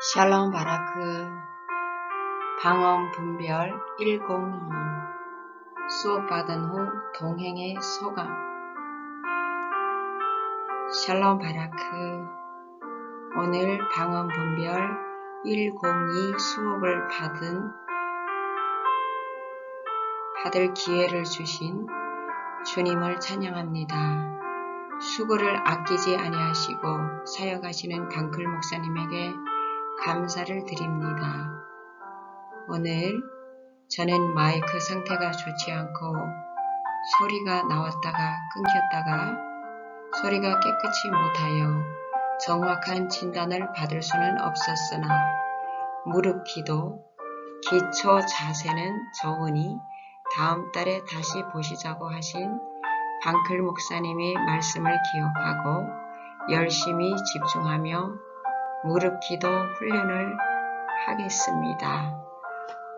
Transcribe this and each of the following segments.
샬롬 바라크. 방언 분별 102 수업받은 후 동행의 소감. 샬롬 바라크. 오늘 방언 분별 102 수업을 받은 받을 기회를 주신 주님을 찬양합니다. 수고를 아끼지 아니하시고 사역하시는 강클 목사님에게 감사를 드립니다. 오늘 저는 마이크 상태가 좋지 않고 소리가 나왔다가 끊겼다가 소리가 깨끗이 못하여 정확한 진단을 받을 수는 없었으나 무릎 기도, 기초 자세는 좋으니 다음 달에 다시 보시자고 하신 방클 목사님의 말씀을 기억하고 열심히 집중하며 무릎 기도 훈련을 하겠습니다.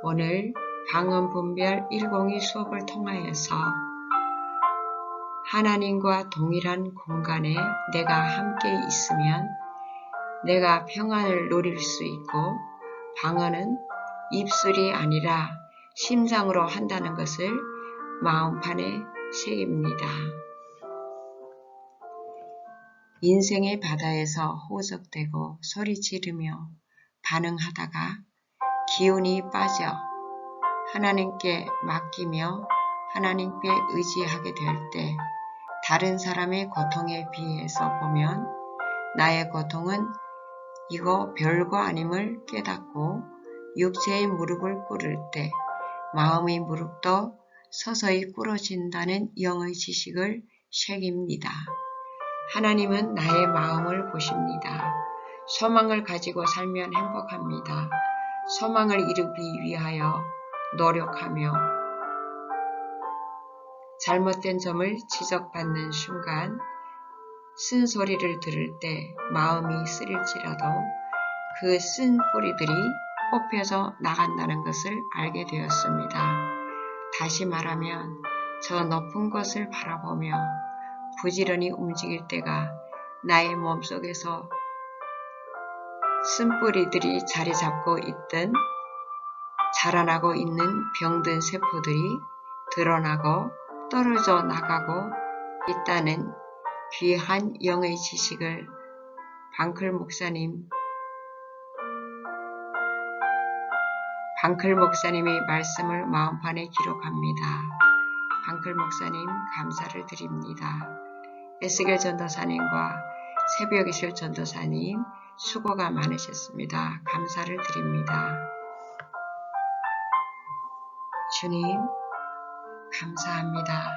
오늘 방언 분별 102 수업을 통하여서 하나님과 동일한 공간에 내가 함께 있으면 내가 평안을 누릴 수 있고 방언은 입술이 아니라 심장으로 한다는 것을 마음판에 새깁니다. 인생의 바다에서 호적되고 소리 지르며 반응하다가 기운이 빠져 하나님께 맡기며 하나님께 의지하게 될 때 다른 사람의 고통에 비해서 보면 나의 고통은 이거 별거 아님을 깨닫고 육체의 무릎을 꿇을 때 마음의 무릎도 서서히 꿇어진다는 영의 지식을 새깁니다. 하나님은 나의 마음을 보십니다. 소망을 가지고 살면 행복합니다. 소망을 이루기 위하여 노력하며 잘못된 점을 지적받는 순간 쓴소리를 들을 때 마음이 쓰릴지라도 그 쓴 뿌리들이 뽑혀져 나간다는 것을 알게 되었습니다. 다시 말하면 저 높은 곳을 바라보며 부지런히 움직일 때가 나의 몸속에서 쓴뿌리들이 자리 잡고 있던 자라나고 있는 병든 세포들이 드러나고 떨어져 나가고 있다는 귀한 영의 지식을 방클 목사님 방클 목사님의 말씀을 마음판에 기록합니다. 방클 목사님 감사를 드립니다. 에스겔 전도사님과 새벽이실 전도사님 수고가 많으셨습니다. 감사를 드립니다. 주님 감사합니다.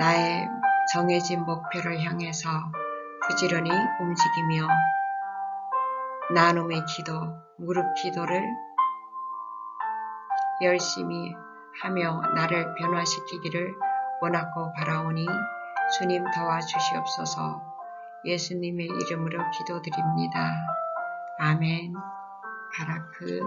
나의 정해진 목표를 향해서 부지런히 움직이며 나눔의 기도, 무릎 기도를 열심히 하며 나를 변화시키기를 원하고 바라오니 주님 도와주시옵소서 예수님의 이름으로 기도드립니다. 아멘. 바라크